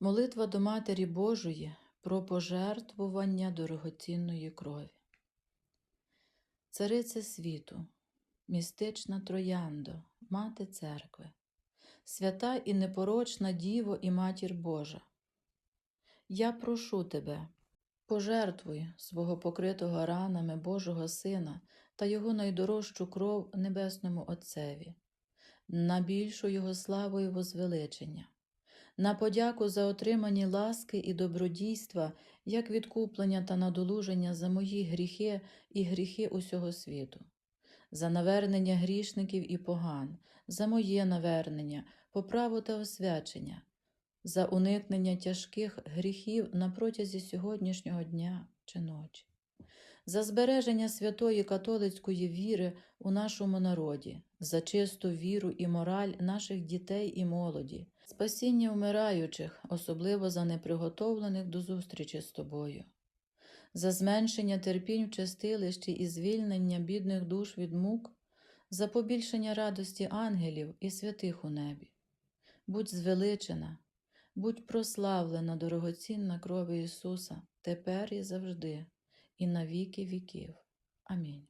Молитва до Матері Божої про пожертвування дорогоцінної крові. Царице світу, містична трояндо, Мати Церкви, свята і непорочна Діво і Матір Божа. Я прошу тебе, пожертвуй свого покритого ранами Божого Сина та Його найдорожчу кров Небесному Отцеві, на більшу Його славу і возвеличення, на подяку за отримані ласки і добродійства, як відкуплення та надолуження за мої гріхи і гріхи усього світу, за навернення грішників і поган, за моє навернення, поправу та освячення, за уникнення тяжких гріхів на протязі сьогоднішнього дня чи ночі, за збереження святої католицької віри у нашому народі, за чисту віру і мораль наших дітей і молоді, спасіння вмираючих, особливо за неприготовлених до зустрічі з тобою, за зменшення терпінь в чистилищі і звільнення бідних душ від мук, за побільшення радості ангелів і святих у небі. Будь звеличена, будь прославлена дорогоцінна крові Ісуса, тепер і завжди, і на віки віків. Амінь.